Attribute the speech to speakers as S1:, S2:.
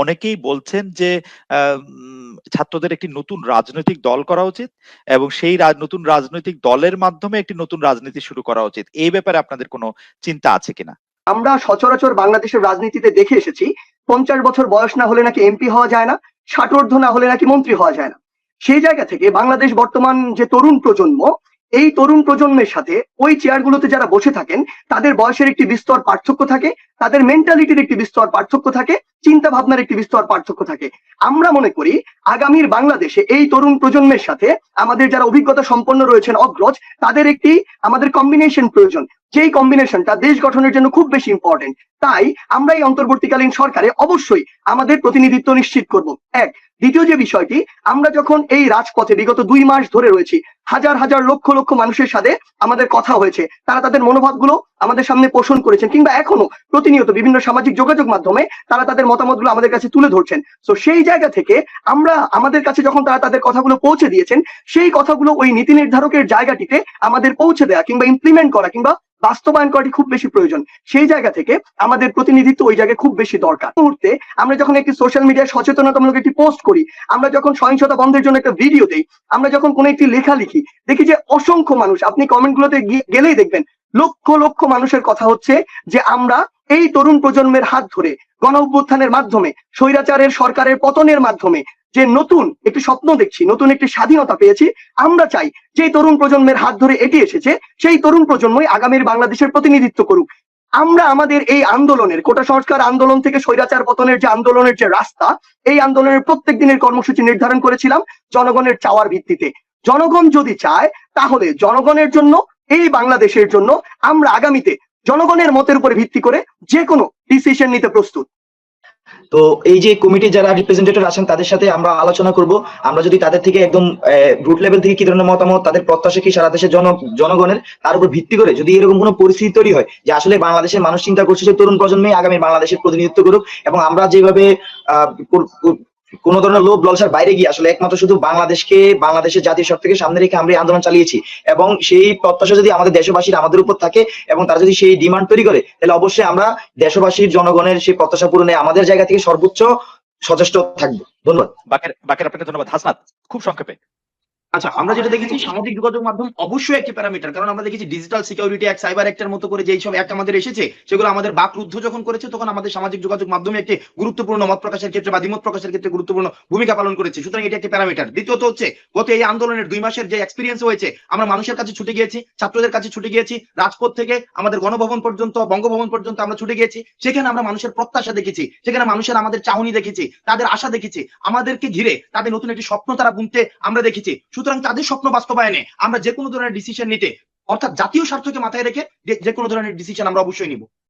S1: অনেকেই বলছেন যে ছাত্রদের একটি নতুন রাজনৈতিক দল করা উচিত এবং সেই নতুন রাজনৈতিক দলের মাধ্যমে একটি নতুন রাজনীতি শুরু করা উচিত। এই ব্যাপারে আপনাদের কোনো চিন্তা আছে কিনা?
S2: আমরা সচরাচর বাংলাদেশের রাজনীতিতে দেখে এসেছি, পঞ্চাশ বছর বয়স না হলে নাকি এমপি হওয়া যায় না ষাটোর্ধ না হলে নাকি মন্ত্রী হওয়া যায় না। সেই জায়গা থেকে বাংলাদেশ বর্তমান যে তরুণ প্রজন্ম এই তরুণ প্রজন্মের সাথে ওই চেয়ারগুলোতে যারা বসে থাকেন, তাদের বয়সের একটি বিস্তর পার্থক্য থাকে, তাদের মেন্টালিটির একটি বিস্তর পার্থক্য থাকে চিন্তা ভাবনার একটি বিস্তর পার্থক্য থাকে। আমরা মনে করি, আগামীর বাংলাদেশে এই তরুণ প্রজন্মের সাথে আমাদের যারা অভিজ্ঞতা সম্পন্ন রয়েছেন অগ্রজ, তাদের একটি আমাদের কম্বিনেশন প্রয়োজন। যেই কম্বিনেশনটা দেশ গঠনের জন্য খুব বেশি ইম্পর্টেন্ট তাই আমরা এই অন্তর্বর্তীকালীন সরকারে অবশ্যই আমাদের প্রতিনিধিত্ব নিশ্চিত করব। এক দ্বিতীয় যে বিষয়টি, আমরা যখন এই রাজপথে বিগত দুই মাস ধরে রয়েছি, হাজার হাজার লক্ষ লক্ষ মানুষের সাথে আমাদের কথা হয়েছে, তারা তাদের মনোভাবগুলো আমাদের সামনে পোষণ করেছেন কিংবা এখনও প্রতিনিয়ত বিভিন্ন সামাজিক যোগাযোগ মাধ্যমে তারা তাদের মতামতগুলো আমাদের কাছে তুলে ধরছেন। তো সেই জায়গা থেকে আমরা, আমাদের কাছে যখন তারা তাদের কথাগুলো পৌঁছে দিয়েছেন, সেই কথাগুলো ওই নীতি নির্ধারকের জায়গাটিতে আমাদের পৌঁছে দেওয়া কিংবা ইমপ্লিমেন্ট করা কিংবা বাস্তবায়ন করাটি খুব বেশি প্রয়োজন। সেই জায়গা থেকে আমাদের প্রতিনিধিত্ব ওই জায়গায় খুব বেশি দরকার। মুহূর্তে আমরা যখন একটি সোশ্যাল মিডিয়ায় সচেতনতামূলক একটি পোস্ট করি, আমরা যখন সহিংসতা বন্ধের জন্য একটা ভিডিও দেই, আমরা যখন কোনো একটি লেখা লিখি, দেখি যে অসংখ্য মানুষ, আপনি কমেন্ট গুলোতে গেলেই দেখবেন, লক্ষ লক্ষ মানুষের কথা হচ্ছে যে আমরা এই তরুণ প্রজন্মের হাত ধরে গণ অভ্যুত্থানের মাধ্যমে, স্বৈরাচারের সরকারের পতনের মাধ্যমে, যে নতুন একটি স্বপ্ন দেখছি, নতুন একটি স্বাধীনতা পেয়েছি, আমরা চাই যে তরুণ প্রজন্মের হাত ধরে এটি এসেছে, সেই তরুণ প্রজন্মই আগামীর বাংলাদেশের প্রতিনিধিত্ব করুক। আমরা আমাদের এই আন্দোলনের, কোটা সংস্কার আন্দোলন থেকে স্বৈরাচার পতনের যে আন্দোলনের যে রাস্তা, এই আন্দোলনের প্রত্যেক দিনের কর্মসূচি নির্ধারণ করেছিলাম জনগণের চাওয়ার ভিত্তিতে। জনগণ যদি চায়, তাহলে জনগণের জন্য, এই বাংলাদেশের জন্য আমরা আগামীতে জনগণের মতের উপরে ভিত্তি করে যে কোনো ডিসিশন নিতে প্রস্তুত।
S3: তো এই যে কমিটি যারা রিপ্রেজেন্টেটিভ আছেন, তাদের সাথে আমরা আলোচনা করব। আমরা যদি তাদের থেকে একদম রুট লেভেল থেকে কি ধরনের মতামত, তাদের প্রত্যাশা কি সারা দেশের জন, জনগণের, তার উপর ভিত্তি করে যদি এরকম কোনো পরিস্থিতি তৈরি হয় যে আসলে বাংলাদেশের মানুষ চিন্তা করছে যে তরুণ প্রজন্মে আগামী বাংলাদেশের প্রতিনিধিত্ব করুক এবং আমরা যেভাবে কোন- ধরনের লোভ লালসার বাইরে গিয়ে আসলে একমাত্র শুধু বাংলাদেশকে, বাংলাদেশের জাতীয় সব থেকে সামনে রেখে আমরা আন্দোলন চালিয়েছি। এবং সেই প্রত্যাশা যদি আমাদের দেশবাসীর আমাদের উপর থাকে এবং তারা যদি সেই ডিমান্ড তৈরি করে, তাহলে অবশ্যই আমরা দেশবাসীর, জনগণের সেই প্রত্যাশা পূরণে আমাদের জায়গা থেকে সর্বোচ্চ সচেষ্ট থাকব। ধন্যবাদ।
S1: বাকের বাকের আপনাকে ধন্যবাদ। হাসনাত, খুব সংক্ষেপে।
S4: আচ্ছা আমরা যেটা দেখেছি, সামাজিক যোগাযোগ মাধ্যম অবশ্যই একটি প্যারামিটার, কারণ আমরা দেখেছি ডিজিটাল সিকিউরিটি অ্যাক্ট সাইবার অ্যাক্টের মতো করে যেই সব অ্যাক্ট আমাদের এসেছে, সেগুলো আমাদের বাকরুদ্ধ যখন করেছে, তখন আমাদের সামাজিক যোগাযোগ মাধ্যমে একটি গুরুত্বপূর্ণ মত প্রকাশের ক্ষেত্রে বা দ্বিমত প্রকাশের ক্ষেত্রে গুরুত্বপূর্ণ ভূমিকা পালন করেছে। সুতরাং এটি একটি প্যারামিটার। দ্বিতীয়ত হচ্ছে, গত এই আন্দোলনের দুই মাসের যে এক্সপিরিয়েন্স হয়েছে, আমরা মানুষের কাছে ছুটে গিয়েছি, ছাত্রদের কাছে ছুটে গিয়েছি, রাজপথ থেকে আমাদের গণভবন পর্যন্ত, বঙ্গভবন পর্যন্ত আমরা ছুটে গিয়েছি, সেখানে আমরা মানুষের প্রত্যাশা দেখেছি, সেখানে মানুষের আমাদের চাহনি দেখেছি, তাদের আশা দেখেছি, আমাদেরকে ঘিরে তাদের নতুন একটি স্বপ্ন তারা বুনতে আমরা দেখেছি। সুতরাং তাদের স্বপ্ন বাস্তবায়নে আমরা যে কোনো ধরনের ডিসিশন নিতে, অর্থাৎ জাতীয় স্বার্থকে মাথায় রেখে যে- কোনো ধরনের ডিসিশন আমরা অবশ্যই নিব।